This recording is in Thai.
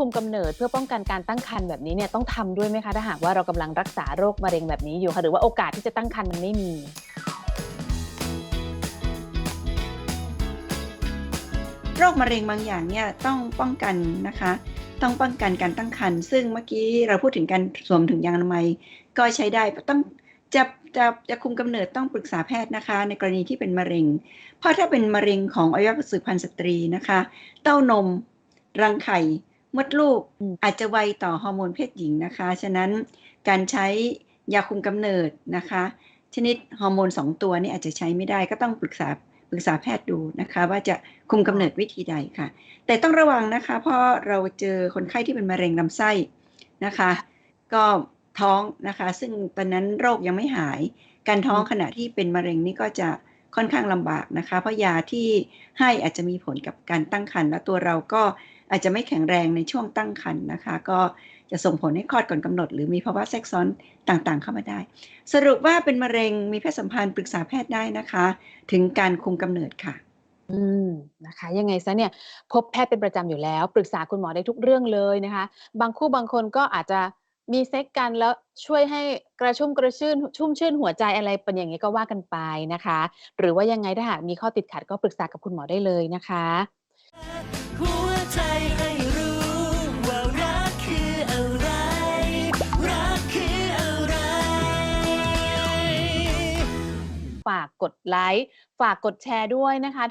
คุมกำเนิดเพื่อป้องกันการตั้งครรภ์แบบนี้เนี่ยต้องทำด้วยไหมคะถ้าหากว่าเรากำลังรักษาโรคมะเร็งแบบนี้อยู่ค่ะหรือว่าโอกาสที่จะตั้งครรภ์มันไม่มีโรคมะเร็งบางอย่างเนี่ยต้องป้องกันนะคะ ต้องป้องกันการตั้งครรภ์ซึ่งเมื่อกี้เราพูดถึงการสวมถุงยางอนามัยก็ใช้ได้ต้องจะจะจะคุมกำเนิดต้องปรึกษาแพทย์นะคะ ในกรณีที่เป็นมะเร็ง เพราะถ้าเป็นมะเร็งของอวัยวะสืบพันธุ์สตรีนะคะ เต้านม รังไข่ มดลูกอืมอาจจะไวต่อฮอร์โมนเพศหญิงนะคะ ฉะนั้นการใช้ยาคุมกำเนิดนะคะ ชนิดฮอร์โมนสองตัวนี่อาจจะใช้ไม่ได้ก็ต้องปรึกษาปรึกษาแพทย์ดูนะคะ ว่าจะคุมกำเนิดวิธีใดค่ะ แต่ต้องระวังนะคะ เพราะเราเจอคนไข้ที่เป็นมะเร็งลำไส้นะคะ ก็ท้องนะคะ ซึ่งตอนนั้นโรคยังไม่หาย การท้องขณะที่เป็นมะเร็งนี่ก็จะค่อนข้างลำบากนะคะ เพราะยาที่ให้อาจจะมีผลกับการตั้งครรภ์และตัวเราก็ อาจจะไม่แข็งแรงในช่วงตั้งครรภ์นะคะ ก็จะส่งผลให้คลอดก่อนกำหนด หรือมีภาวะแทรกซ้อนต่างๆ เข้ามาได้ สรุปว่าเป็นมะเร็งมีเพศสัมพันธ์ปรึกษาแพทย์ได้นะคะ ถึงการคุมกำเนิดค่ะ อืมนะคะ ยังไงซะเนี่ยพบแพทย์เป็นประจำอยู่แล้ว ปรึกษาคุณหมอได้ทุกเรื่องเลยนะคะ บางคู่บางคนก็อาจจะมีเซ็กกันแล้วช่วยให้กระชุ่มกระชื่นชุ่มชื่นหัวใจอะไรเป็นอย่างนี้ก็ว่ากันไปนะคะ หรือว่ายังไงถ้าหากมีข้อติดขัดก็ปรึกษากับคุณหมอได้เลยนะคะ ฝากกดไลค์ ฝากกดแชร์ด้วยนะคะ